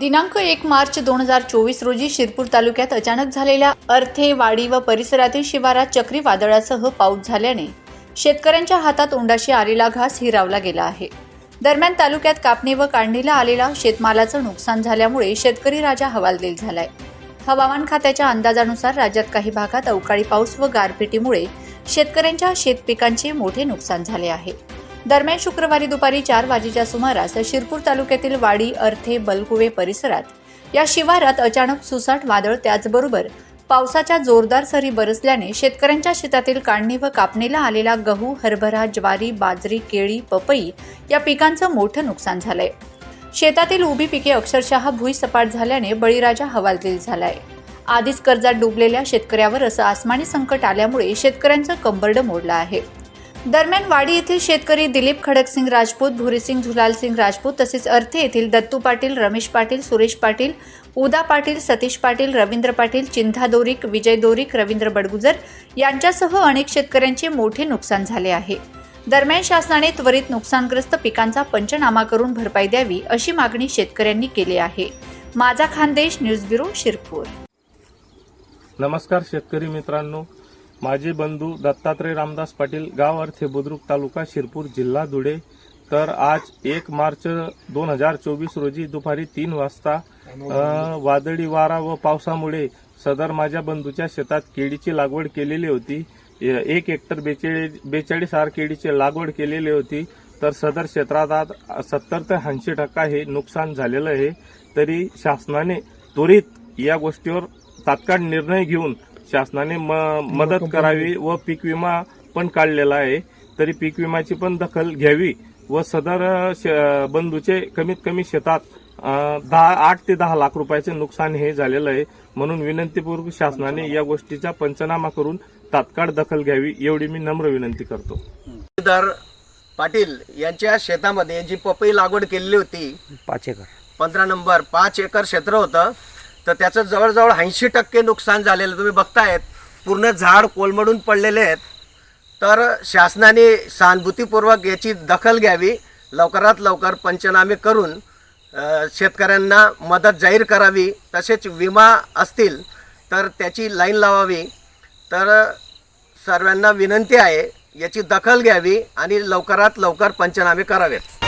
दिनांक एक मार्च दोन हजार चोवीस रोजी शिरपूर तालुक्यात अचानक झालेल्या अर्थे वाडी व परिसरातील शिवारात चक्रीवादळासह पाऊस झाल्याने शेतकऱ्यांच्या हातात उंडाशी आलेला घास हिरावला गेला आहे. दरम्यान तालुक्यात कापणी व काढणीला आलेला शेतमालाचं नुकसान झाल्यामुळे शेतकरी राजा हवालदिल झालाय. हवामान खात्याच्या अंदाजानुसार राज्यात काही भागात अवकाळी पाऊस व गारपिटीमुळे शेतकऱ्यांच्या शेतपिकांचे मोठे नुकसान झाले आहे. दरम्यान शुक्रवारी दुपारी चार वाजेच्या सुमारास शिरपूर तालुक्यातील वाडी अर्थे बलकुवे परिसरात या शिवारात अचानक सुसाट वादळ त्याचबरोबर पावसाच्या जोरदार सरी बरसल्याने शेतकऱ्यांच्या शेतातील काढणी व कापणीला आलेला गहू हरभरा ज्वारी बाजरी केळी पपई या पिकांचं मोठं नुकसान झालंय. शेतातील उभी पिके अक्षरशः भुईसपाट झाल्याने बळीराजा हवालदिल झालाय. आधीच कर्जात डुबलेल्या शेतकऱ्यावर असं आसमानी संकट आल्यामुळे शेतकऱ्यांचं कंबरडं मोडलं आहे. दरम्यान वाडी येथील शेतकरी दिलीप खडकसिंग राजपूत भुरीसिंग झुलालसिंग राजपूत तसेच अर्थे येथील दत्तू पाटील रमेश पाटील सुरेश पाटील उदा पाटील सतीश पाटील रवींद्र पाटील चिंधा दोरिक विजय दोरिक रवींद्र बडगुजर यांच्यासह अनेक शेतकऱ्यांचे मोठे नुकसान झाले आहे. दरम्यान शासनाने त्वरित नुकसानग्रस्त पिकांचा पंचनामा करून भरपाई द्यावी अशी मागणी शेतकऱ्यांनी केली आहे. माझा खानदेश न्यूज ब्युरो शिरपूर. नमस्कार शेतकरी मित्रांनो. माझे बंधू दत्तात्रय रामदास पाटील गाव अर्थे बुद्रुक तालुका शिरपूर जिल्हा धुळे. तर आज एक मार्च दोन हजार चोवीस रोजी दुपारी तीन वाजता वादळी वारा व पावसामुळे सदर माझ्या बंधूच्या शेतात केळीची लागवड केलेली होती. एक हेक्टर बेचाळीस बेचाळीस आर केळीची लागवड केलेली होती. तर सदर क्षेत्रात आज सत्तर ते ऐंशी टक्का हे नुकसान झालेलं आहे. तरी शासनाने त्वरित या गोष्टीवर तात्काळ निर्णय घेऊन शासनाने म- मदत करावी व पीक विमा पण काढलेला आहे. तरी पीक विम्याची पण दखल घ्यावी व सदर बंधूचे कमीत कमी शेतात दहा आठ ते दहा लाख रुपयाचे नुकसान हे झालेलं आहे. म्हणून विनंतीपूर्वक शासनाने या गोष्टीचा पंचनामा करून तात्काळ दखल घ्यावी एवढी मी नम्र विनंती करतो. दर पाटील यांच्या शेतामध्ये जी पपई लागवड केलेली होती पाच एकर. पंधरा नंबर पाच एकर क्षेत्र होतं. तर त्याचं जवळजवळ ऐंशी टक्के नुकसान झालेलं तुम्ही बघतायत. पूर्ण झाड कोलमडून पडलेले आहेत. तर शासनाने सहानुभूतीपूर्वक याची दखल घ्यावी. लवकरात लवकर पंचनामे करून शेतकऱ्यांना मदत जाहीर करावी. तसेच विमा असतील तर त्याची लाईन लावावी. तर सर्वांना विनंती आहे याची दखल घ्यावी आणि लवकरात लवकर पंचनामे करावेत.